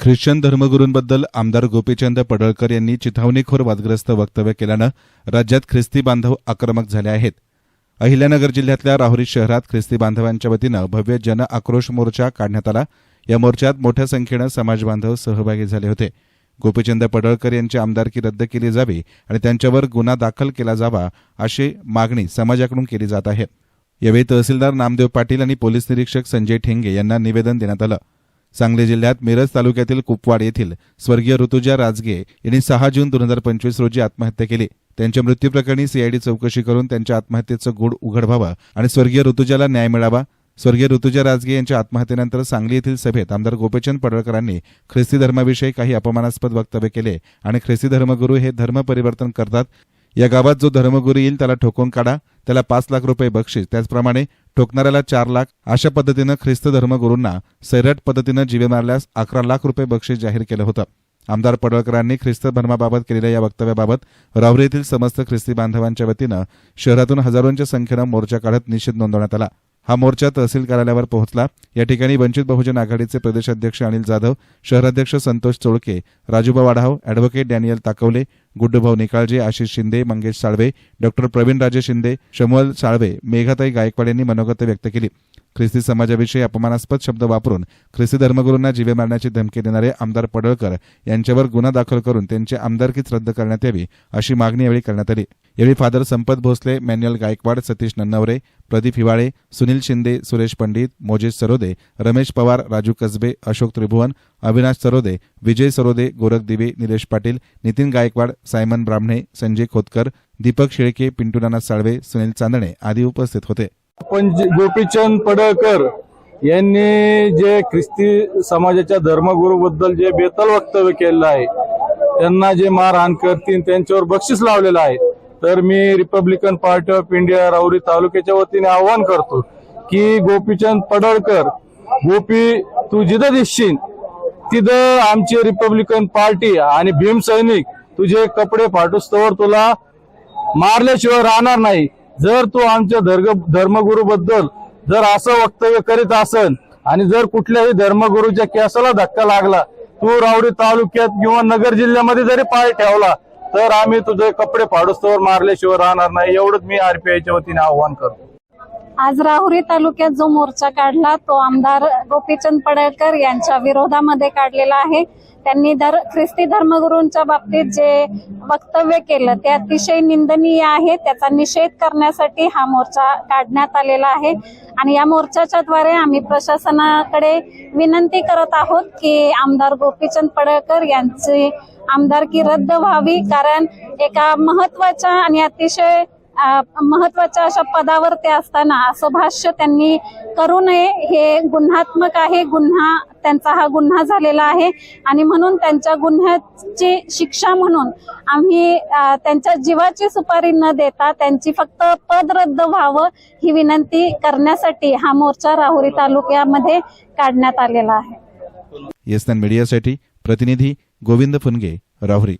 Christian धर्मगुरूंबद्दल आमदार गोपीचंद पडळकर यांनी चिथावणीखोर वादग्रस्त वक्तव्य केल्यानं राज्यात ख्रिस्ती बांधव आक्रमक झाले आहेत. अहिल्यानगर जिल्ह्यातल्या राहुरी शहरात ख्रिस्ती बांधवांच्या वतीनं भव्य जन आक्रोश मोर्चा काढण्यात आला. या मोर्चात मोठ्या संख्येनं समाजबांधव सहभागी झाले होते. गोपीचंद पडळकर यांची आमदारकी रद्द केली जावी आणि त्यांच्यावर गुन्हा दाखल केला जावा अशी मागणी समाजाकडून केली जात आहे. यावेळी तहसीलदार नामदेव पाटील आणि पोलीस निरीक्षक संजय ठेंगे यांना निवेदन देण्यात आलं. सांगली जिल्ह्यात मिरज तालुक्यातील कुपवाड येथील स्वर्गीय ऋतुजा राजगे यांनी सहा जून दोन हजार पंचवीस रोजी आत्महत्या केली. त्यांच्या मृत्यूप्रकरणी सीआयडी चौकशी करून त्यांच्या आत्महत्येचं गुढ उघड व्हावं आणि स्वर्गीय ऋतुजाला न्याय मिळावा. स्वर्गीय ऋतुजा राजगे यांच्या आत्महत्येनंतर सांगली येथील सभेत आमदार गोपीचंद पडळकरांनी ख्रिस्ती धर्माविषयी काही अपमानास्पद वक्तव्य केले आणि ख्रिस्ती धर्मगुरू हे धर्म परिवर्तन करतात. या गावात जो धर्मगुरू येईल त्याला ठोकून काढा त्याला पाच लाख रुपये बक्षीस. त्याचप्रमाणे ठोकणाऱ्याला चार लाख. अशा पद्धतीनं ख्रिस्त धर्मगुरूंना सैरट पद्धतीनं जीवे मारल्यास अकरा लाख रुपये बक्षीस जाहीर केलं होतं. आमदार पडळकरांनी ख्रिस्त धर्माबाबत केलेल्या या वक्तव्याबाबत राहुरी येथील समस्त ख्रिस्ती बांधवांच्या वतीनं शहरातून हजारोंच्या संख्येनं मोर्चा काढत निषेध नोंदवण्यात आला. हा मोर्चा तहसील कार्यालयावर पोहोचला. या ठिकाणी वंचित बहुजन आघाडीचे प्रदेशाध्यक्ष अनिल जाधव शहराध्यक्ष Santosh Cholke Rajuba Vadhav advocate Daniel Takawale Guddubhau Nikalje Ashish Shinde Mangesh Salve doctor Pravin Raje Shinde Samuel Salve मेघाताई Gaikwad यांनी मनोगत व्यक्त केली. ख्रिस्ती समाजाविषयी अपमानास्पद शब्द वापरून ख्रिस्ती धर्मगुरूंना जीवे मारण्याची धमकी देणारे आमदार पडळकर यांच्यावर गुन्हा दाखल करून त्यांची आमदारकीच रद्द करण्यात यावी अशी मागणी यावेळी करण्यात आली. यावेळी father Sampat Bhosale Manuel Gaikwad Satish Nannaware Pradeep Hiwale Sunil Shinde Suresh Pandit Mojesh Sarode Ramesh Pawar Raju Kasbe Ashok Tribhuvan Avinash Sarode Vijay Sarode Gorakh Dive Nilesh Patil Nitin Gaikwad Simon Brahmane Sanjay Khotkar Deepak Shelke Pintu नाना साळवे सुनील चांदणे आदी उपस्थित होते. पण गोपीचंद पडळकर यांनी जे ख्रिस्ती समाजाच्या धर्मगुरूबद्दल जे Bethel वक्तव्य केलेलं आहे त्यांना जे मारहाण करतील त्यांच्यावर बक्षीस लावलेलं आहे तर मी Republican party of India Rahuri तालुक्याच्या वतीने आवाहन करतो की गोपीचंद पडळकर गोपी तू जिथं दिसशील तिथं आमची रिपब्लिकन पार्टी आणि भीम सैनिक तुझे कपडे फाटूस्तवर तुला मारल्याशिवाय राहणार नाही. जर तू आमच्या धर्ग धर्मगुरू बद्दल जर असं वक्तव्य करीत असन आणि जर कुठल्याही धर्मगुरूच्या केसाला धक्का लागला तू रावडी तालुक्यात किंवा नगर जिल्ह्यामध्ये जरी पाय ठेवला तर आम्ही तुझे कपडे फाडूस्तवर मारल्याशिवाय राहणार नाही. एवढंच मी आरपीआयच्या वतीने आव्हान करतो. आज राहुरी तालुक्यात जो मोर्चा काढला तो आमदार गोपीचंद पडळकर यांच्या विरोधामध्ये काढलेला आहे. त्यांनी धर ख्रिस्ती धर्मगुरूंच्या बाबतीत जे वक्तव्य केलं ते अतिशय निंदनीय आहे. त्याचा निषेध करण्यासाठी हा मोर्चा काढण्यात आलेला आहे. आणि या मोर्चाच्या द्वारे आम्ही प्रशासनाकडे विनंती करत आहोत की आमदार गोपीचंद पडळकर यांची आमदारकी रद्द व्हावी कारण एका महत्त्वाच्या आणि अतिशय महत्त्वाच्या अशा पदावर ते असताना असं भाष्य त्यांनी करू नये. हे गुन्हात्मक आहे. गुन्हा त्यांचा हा गुन्हा झालेला आहे. आणि म्हणून त्यांच्या गुन्ह्याची शिक्षा म्हणून आम्ही त्यांच्या जीवाची सुपारी न देता त्यांची फक्त पद रद्द व्हावं ही विनंती करण्यासाठी हा मोर्चा राहुरी तालुक्यामध्ये काढण्यात आलेला आहे. येस्टर्न मीडियासाठी प्रतिनिधी गोविंद फुनगे राहुरी